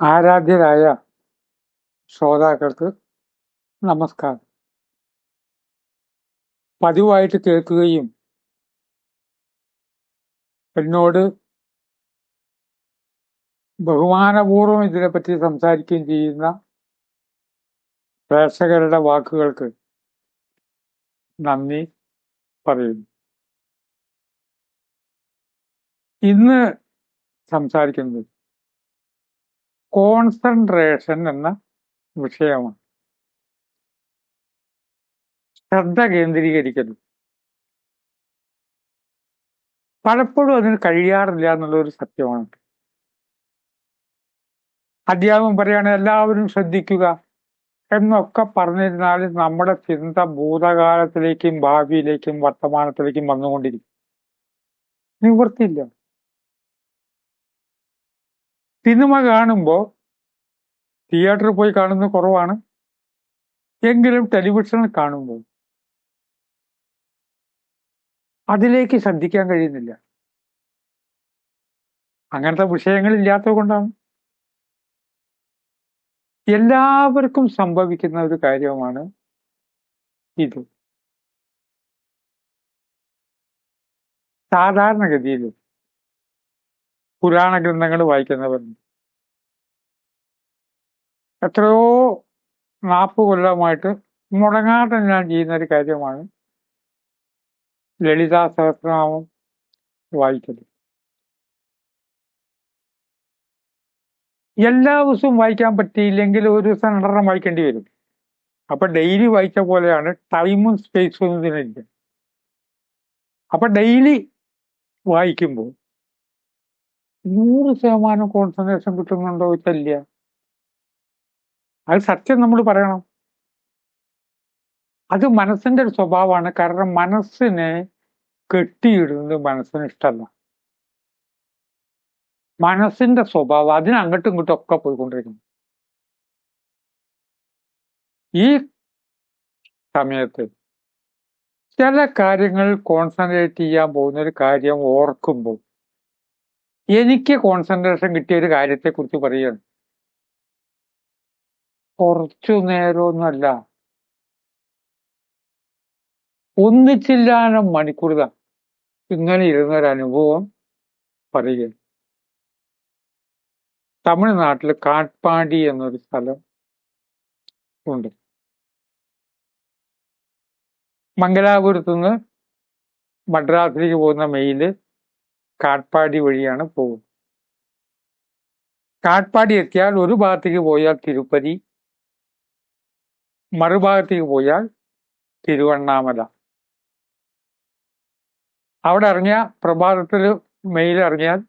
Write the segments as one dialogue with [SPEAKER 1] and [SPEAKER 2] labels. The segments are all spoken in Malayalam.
[SPEAKER 1] ആരാധ്യരായ ശ്രോതാക്കൾക്ക് നമസ്കാരം. പതിവായിട്ട് കേൾക്കുകയും എന്നോട് ബഹുമാനപൂർവം ഇതിനെപ്പറ്റി സംസാരിക്കുകയും ചെയ്യുന്ന പ്രേക്ഷകരുടെ വാക്കുകൾക്ക് നന്ദി പറയുന്നു. ഇന്ന് സംസാരിക്കുന്നത് കോൺസെൻട്രേഷൻ എന്ന വിഷയമാണ്. ശ്രദ്ധ കേന്ദ്രീകരിക്കുന്നു. പലപ്പോഴും അതിന് കഴിയാറില്ല എന്നുള്ളൊരു സത്യമാണ്. അധ്യാപകം പറയാണ് എല്ലാവരും ശ്രദ്ധിക്കുക എന്നൊക്കെ പറഞ്ഞിരുന്നാലും നമ്മുടെ ചിന്ത ഭൂതകാലത്തിലേക്കും ഭാവിയിലേക്കും വർത്തമാനത്തിലേക്കും വന്നുകൊണ്ടിരിക്കും. നിവൃത്തിയില്ല. സിനിമ കാണുമ്പോൾ തിയേറ്ററിൽ പോയി കാണുന്നത് കുറവാണ്. എങ്കിലും ടെലിവിഷനിൽ കാണുമ്പോൾ അതിലേക്ക് ശ്രദ്ധിക്കാൻ കഴിയുന്നില്ല. അങ്ങനത്തെ വിഷയങ്ങൾ ഇല്ലാത്തത് കൊണ്ടാണ്. എല്ലാവർക്കും സംഭവിക്കുന്ന ഒരു കാര്യമാണ് ഇത്. സാധാരണഗതിയിൽ പുരാണ ഗ്രന്ഥങ്ങൾ വായിക്കുന്നവരുണ്ട്. എത്രയോ നാപ്പ് കൊല്ലമായിട്ട് മുടങ്ങാതെ ഞാൻ ചെയ്യുന്ന ഒരു കാര്യമാണ് ലളിതാ സഹസ്രനാമം വായിക്കൽ എല്ലാ ദിവസവും വായിക്കാൻ പറ്റിയില്ലെങ്കിൽ ഒരു ദിവസം രണ്ടെണ്ണം വായിക്കേണ്ടി വരും. അപ്പൊ ഡെയിലി വായിച്ച പോലെയാണ് ടൈമും സ്പേസും ഒന്നും ഇതിനില്ല അപ്പൊ ഡെയിലി വായിക്കുമ്പോൾ നൂറ് ശതമാനം കോൺസെൻട്രേഷൻ കിട്ടുന്നുണ്ടോ വെച്ചല്ല അത് സത്യം നമ്മൾ പറയണം. അത് മനസ്സിന്റെ ഒരു സ്വഭാവമാണ്. കാരണം മനസ്സിനെ കെട്ടിയിടുന്നത് മനസ്സിന് ഇഷ്ടമല്ല. മനസ്സിന്റെ സ്വഭാവം അതിന് അങ്ങോട്ടും ഇങ്ങോട്ടും ഒക്കെ പോയിക്കൊണ്ടിരിക്കുന്നു. ഈ സമയത്ത് ചില കാര്യങ്ങൾ കോൺസെൻട്രേറ്റ് ചെയ്യാൻ പോകുന്ന ഒരു കാര്യം ഓർക്കുമ്പോൾ എനിക്ക് കോൺസെൻട്രേഷൻ കിട്ടിയ ഒരു കാര്യത്തെക്കുറിച്ച് പറയുകയാണ്. കുറച്ചു നേരമൊന്നുമല്ല. ഒന്നിച്ചില്ലാനും മണിക്കൂറുക ഇങ്ങനെ ഇരുന്ന ഒരു അനുഭവം പറയുക തമിഴ്നാട്ടിൽ കാട്ട്പാടി എന്നൊരു സ്ഥലം ഉണ്ട്. മംഗലാപുരത്തുനിന്ന് മദ്രാസിലേക്ക് പോകുന്ന മെയിൽ കാട്ട്പാടി വഴിയാണ് പോകുന്നത്. കാട്ട്പാടി എത്തിയാൽ ഒരു ഭാഗത്തേക്ക് പോയാൽ തിരുപ്പതി മറുഭാഗത്തേക്ക് പോയാൽ തിരുവണ്ണാമല. അവിടെ ഇറങ്ങിയ പ്രഭാതത്തിൽ മെയിൽ ഇറങ്ങിയാൽ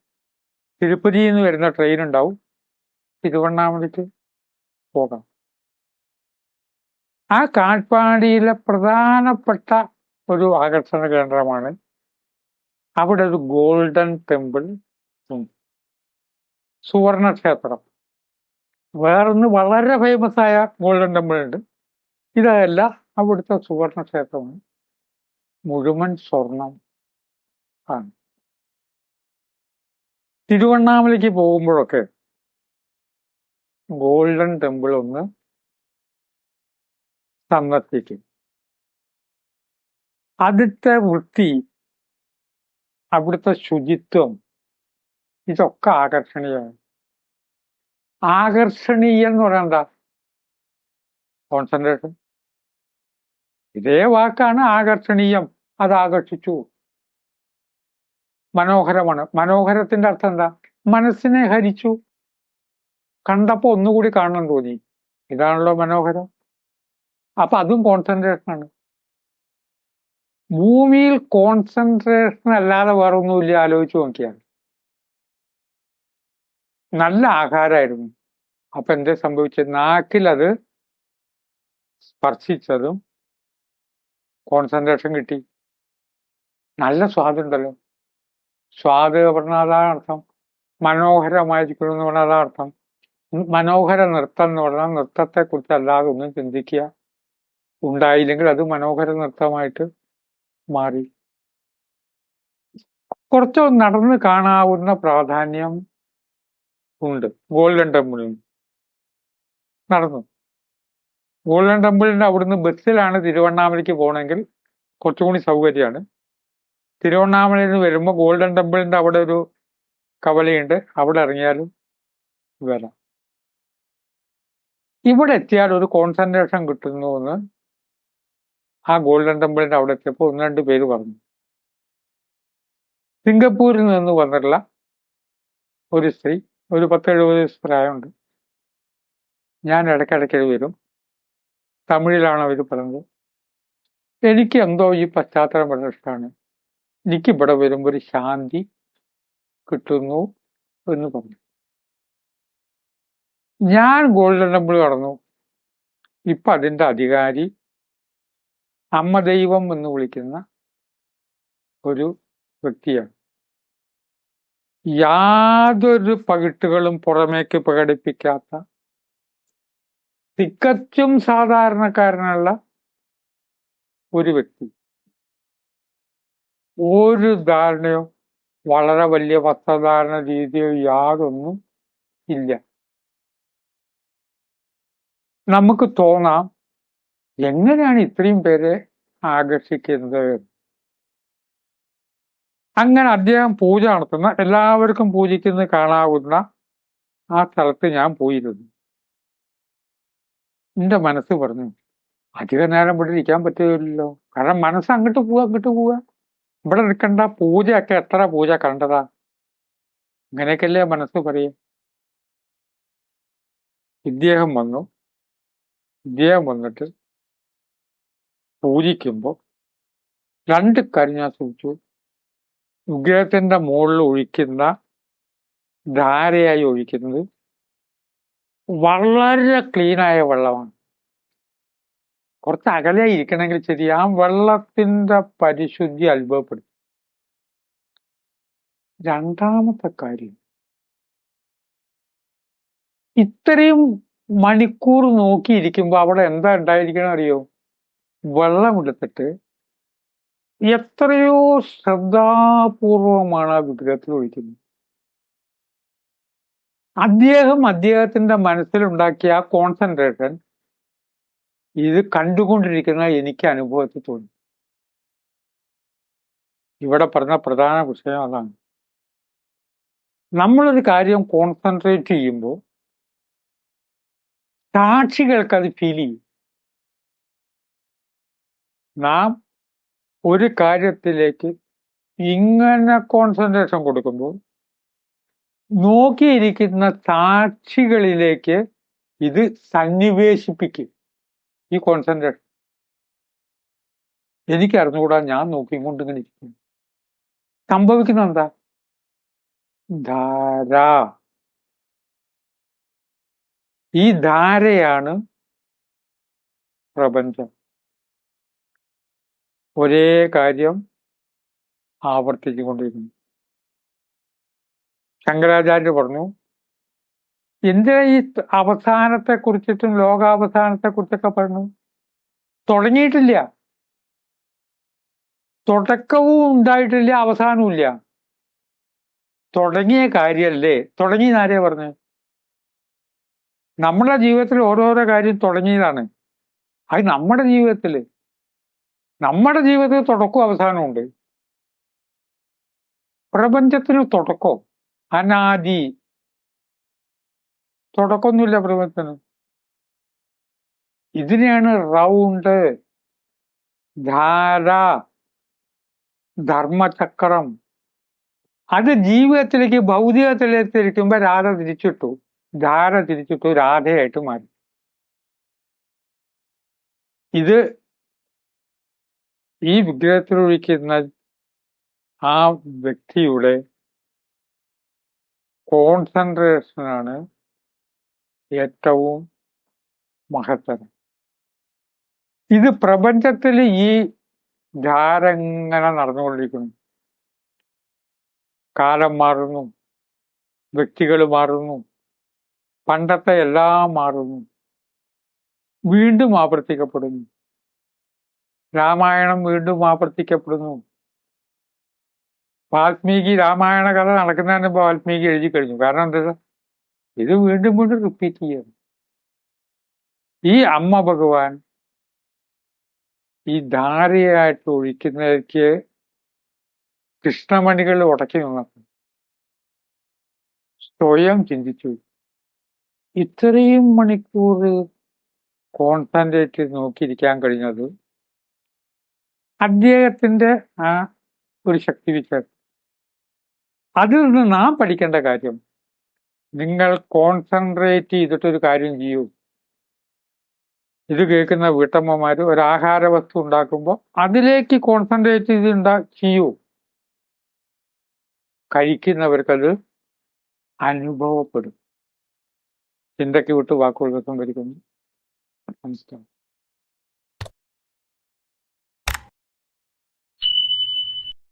[SPEAKER 1] തിരുപ്പതിയിൽ നിന്ന് വരുന്ന ട്രെയിൻ ഉണ്ടാവും. തിരുവണ്ണാമലയ്ക്ക് പോകാം. ആ കാട്ട്പാടിയിലെ പ്രധാനപ്പെട്ട ഒരു ആകർഷണ കേന്ദ്രമാണ് അവിടെ ഒരു ഗോൾഡൻ ടെമ്പിൾ ഉണ്ട് സുവർണ ക്ഷേത്രം. വേറൊന്ന് വളരെ ഫേമസ് ആയ ഗോൾഡൻ ടെമ്പിൾ ഉണ്ട്. ഇതല്ല അവിടുത്തെ സുവർണ ക്ഷേത്രമാണ് മുഴുവൻ സ്വർണം ആണ്. തിരുവണ്ണാമലയ്ക്ക് പോകുമ്പോഴൊക്കെ ഗോൾഡൻ ടെമ്പിൾ ഒന്ന് സന്ദർശിക്കും. ആദ്യത്തെ വൃത്തി അവിടുത്തെ ശുചിത്വം ഇതൊക്കെ ആകർഷണീയമാണ്. ആകർഷണീയം എന്ന് എന്താ? കോൺസെൻട്രേഷൻ ഇതേ വാക്കാണ് ആകർഷണീയം. അത് ആകർഷിച്ചു. മനോഹരമാണ്. മനോഹരത്തിന്റെ അർത്ഥം എന്താ? മനസ്സിനെ ഹരിച്ചു. കണ്ടപ്പോ ഒന്നുകൂടി കാണണം തോന്നി. ഇതാണല്ലോ മനോഹരം. അപ്പൊ അതും കോൺസെൻട്രേഷൻ ആണ്. ഭൂമിയിൽ കോൺസെൻട്രേഷൻ അല്ലാതെ വേറെ ഒന്നുമില്ല ആലോചിച്ച് നോക്കിയാൽ. നല്ല ആഹാരമായിരുന്നു അപ്പൊ എന്തേ സംഭവിച്ചത് നാക്കിൽ അത് സ്പർശിച്ചതും കോൺസെൻട്രേഷൻ കിട്ടി. നല്ല സ്വാദുണ്ടല്ലോ സ്വാദ് പറഞ്ഞാൽ അതാണ് അർത്ഥം. മനോഹരമായിരിക്കണം എന്ന് പറഞ്ഞാൽ അതാണ് അർത്ഥം. മനോഹര നൃത്തം എന്ന് പറഞ്ഞാൽ നൃത്തത്തെ കുറിച്ച് അല്ലാതെ ഒന്നും ചിന്തിക്കുക ഉണ്ടായില്ലെങ്കിൽ അത് മനോഹര നൃത്തമായിട്ട് മാറി. കുറച്ച് നടന്ന് കാണാവുന്ന പ്രാധാന്യം ഉണ്ട്. ഗോൾഡൻ ടെമ്പിളിൽ നടന്നു. ഗോൾഡൻ ടെമ്പിളിന്റെ അവിടുന്ന് ബസ്സിലാണ് തിരുവണ്ണാമലയ്ക്ക് പോകണമെങ്കിൽ കുറച്ചുകൂടി സൗകര്യമാണ്. തിരുവണ്ണാമലയിൽ നിന്ന് വരുമ്പോൾ ഗോൾഡൻ ടെമ്പിളിന്റെ അവിടെ ഒരു കവലയുണ്ട്. അവിടെ ഇറങ്ങിയാലും വരാം. ഇവിടെ എത്തിയാൽ ഒരു കോൺസെൻട്രേഷൻ കിട്ടുന്നു എന്ന് ആ ഗോൾഡൻ ടെമ്പിളിന്റെ അവിടെ എത്തിയപ്പോൾ ഒന്ന് രണ്ട് പേര് പറഞ്ഞു സിംഗപ്പൂരിൽ നിന്ന് വന്നിട്ടുള്ള ഒരു സ്ത്രീ ഒരു പത്ത് എഴുപത് വയസ്സ് പ്രായമുണ്ട്. ഞാൻ ഇടയ്ക്കിടയ്ക്ക് വരും. തമിഴിലാണ് അവർ പറഞ്ഞത്. എനിക്ക് എന്തോ ഈ പശ്ചാത്തലം വളരെ ഇഷ്ടമാണ്. എനിക്ക് ഇവിടെ വരുമ്പോൾ ഒരു ശാന്തി കിട്ടുന്നു എന്ന് പറഞ്ഞു. ഞാൻ ഗോൾഡൻ ടെമ്പിൾ കടന്നു. ഇപ്പൊ അതിന്റെ അധികാരി അമ്മ ദൈവം എന്ന് വിളിക്കുന്ന ഒരു വ്യക്തിയാണ്. യാതൊരു പകിട്ടുകളും പുറമേക്ക് പ്രകടിപ്പിക്കാത്ത തികച്ചും സാധാരണക്കാരനുള്ള ഒരു വ്യക്തി. ഒരു ധാരണയോ വളരെ വലിയ വസ്ത്രധാരണ രീതിയോ യാതൊന്നും ഇല്ല. നമുക്ക് തോന്നാം എങ്ങനെയാണ് ഇത്രയും പേരെ ആകർഷിക്കുന്നത്? അങ്ങനെ അദ്ദേഹം പൂജ നടത്തുന്ന എല്ലാവർക്കും പൂജിക്കുന്നത് കാണാവുന്ന ആ സ്ഥലത്ത് ഞാൻ പോയിരുന്നു. എന്റെ മനസ്സ് പറഞ്ഞു അധിക നേരം ഇവിടെ ഇരിക്കാൻ പറ്റുകയില്ലല്ലോ. കാരണം മനസ്സ് അങ്ങോട്ട് പോവാ അങ്ങോട്ട് പോവാ ഇവിടെ നിൽക്കണ്ട പൂജയൊക്കെ എത്ര പൂജ കണ്ടതാ. അങ്ങനെയൊക്കെയല്ലേ മനസ്സ് പറയും. ഇദ്ദേഹം വന്നു. ഇദ്ദേഹം വന്നിട്ട് പൂജിക്കുമ്പോൾ രണ്ട് കാര്യം ഞാൻ സൂചിച്ചു വിഗ്രഹത്തിന്റെ മുകളിൽ ഒഴിക്കുന്ന ധാരയായി ഒഴിക്കുന്നത് വളരെ ക്ലീനായ വെള്ളമാണ്. കുറച്ച് അകലെ ഇരിക്കണമെങ്കിൽ ശരി ആ വെള്ളത്തിന്റെ പരിശുദ്ധി അനുഭവപ്പെടും. രണ്ടാമത്തെ കാര്യം ഇത്രയും മണിക്കൂർ നോക്കിയിരിക്കുമ്പോൾ അവിടെ എന്താ ഉണ്ടായിരിക്കണം അറിയോ? വെള്ളം എടുത്തിട്ട് എത്രയോ ശ്രദ്ധാപൂർവമാണ് ആ വിഗ്രഹത്തിൽ ഒഴിക്കുന്നത്. അദ്ദേഹം അദ്ദേഹത്തിന്റെ മനസ്സിലുണ്ടാക്കിയ ആ കോൺസെൻട്രേഷൻ ഇത് കണ്ടുകൊണ്ടിരിക്കുന്ന എനിക്ക് അനുഭവത്തിൽ തോന്നി. ഇവിടെ പറഞ്ഞ പ്രധാന വിഷയം അതാണ്. നമ്മളൊരു കാര്യം കോൺസെൻട്രേറ്റ് ചെയ്യുമ്പോൾ സാക്ഷികൾക്ക് അത് ഫീൽ ചെയ്യും. നാം ഒരു കാര്യത്തിലേക്ക് ഇങ്ങനെ കോൺസെൻട്രേഷൻ കൊടുക്കുമ്പോൾ നോക്കിയിരിക്കുന്ന സാക്ഷികളിലേക്ക് ഇത് സന്നിവേശിപ്പിക്കും. ഈ കോൺസെൻട്രേഷൻ എനിക്ക് അറിഞ്ഞുകൂടാ ഞാൻ നോക്കിക്കൊണ്ട് ഇങ്ങനെ ഇരിക്കും സംഭവിക്കുന്ന എന്താ? ധാര. ഈ ധാരയാണ് പ്രപഞ്ചം. ഒരേ കാര്യം ആവർത്തിച്ചുകൊണ്ടിരിക്കുന്നു ശങ്കരാചാര്യ പറഞ്ഞു എന്തിനാ ഈ അവസാനത്തെ കുറിച്ചിട്ടും ലോകാവസാനത്തെ കുറിച്ചൊക്കെ പറഞ്ഞു? തുടങ്ങിയിട്ടില്ല. തുടക്കവും ഉണ്ടായിട്ടില്ല അവസാനവും ഇല്ല. തുടങ്ങിയ കാര്യമല്ലേ തുടങ്ങി ആരെയാ പറഞ്ഞു? നമ്മുടെ ജീവിതത്തിൽ ഓരോരോ കാര്യം തുടങ്ങിയതാണ്. അത് നമ്മുടെ ജീവിതത്തിൽ നമ്മുടെ ജീവിതത്തിൽ തുടക്കവും അവസാനമുണ്ട്. പ്രപഞ്ചത്തിന് തുടക്കം. അനാദി. തുടക്കമൊന്നുമില്ല പ്രപഞ്ചത്തിന്. ഇതിനെയാണ് റൗണ്ട്. ധാര. ധർമ്മചക്രം. അത് ജീവിതത്തിലേക്ക് ഭൗതികത്തിലേക്ക് ഇരിക്കുമ്പോ രാധ തിരിച്ചിട്ടു. ധാര തിരിച്ചിട്ടു രാധയായിട്ട് മാറി. ഇത് ഈ വിഗ്രഹത്തിലൊഴിക്കുന്ന ആ വ്യക്തിയുടെ കോൺസെൻട്രേഷനാണ് ഏറ്റവും മഹത്തരം. ഇത് പ്രപഞ്ചത്തിൽ ഈ ധാരങ്ങനെ നടന്നുകൊണ്ടിരിക്കുന്നു. കാലം മാറുന്നു വ്യക്തികൾ മാറുന്നു പണ്ടത്തെ എല്ലാം മാറുന്നു വീണ്ടും ആവർത്തിക്കപ്പെടുന്നു. രാമായണം വീണ്ടും ആവർത്തിക്കപ്പെടുന്നു. വാൽമീകി രാമായണ കഥ നടക്കുന്നതിന് മുമ്പ് വാൽമീകി എഴുതി കഴിഞ്ഞു. കാരണം എന്താ ഇത് വീണ്ടും വീണ്ടും റിപ്പീറ്റ് ചെയ്യണം. ഈ അമ്മ ഭഗവാൻ ഈ ധാരയായിട്ട് ഒഴിക്കുന്നതിലേക്ക് കൃഷ്ണമണികൾ ഉടക്കി നിന്നു. സ്വയം ചിന്തിച്ചു. ഇത്രയും മണിക്കൂർ കോൺസെൻട്രേറ്റ് നോക്കിയിരിക്കാൻ കഴിഞ്ഞത് അദ്ദേഹത്തിന്റെ ആ ഒരു ശക്തി വിശേഷം അതിൽ നിന്ന് നാം പഠിക്കേണ്ട കാര്യം നിങ്ങൾ കോൺസെൻട്രേറ്റ് ചെയ്തിട്ടൊരു കാര്യം ചെയ്യൂ. ഇത് കേൾക്കുന്ന വീട്ടമ്മമാർ ഒരു ആഹാര വസ്തു ഉണ്ടാക്കുമ്പോൾ അതിലേക്ക് കോൺസെൻട്രേറ്റ് ചെയ്ത് ഉണ്ടാ ചെയ്യൂ? കഴിക്കുന്നവർക്കത് അനുഭവപ്പെടും. ചിന്തയ്ക്ക് വിട്ട് വാക്കുകൾ സംഭരിക്കുന്നു നമസ്കാരം.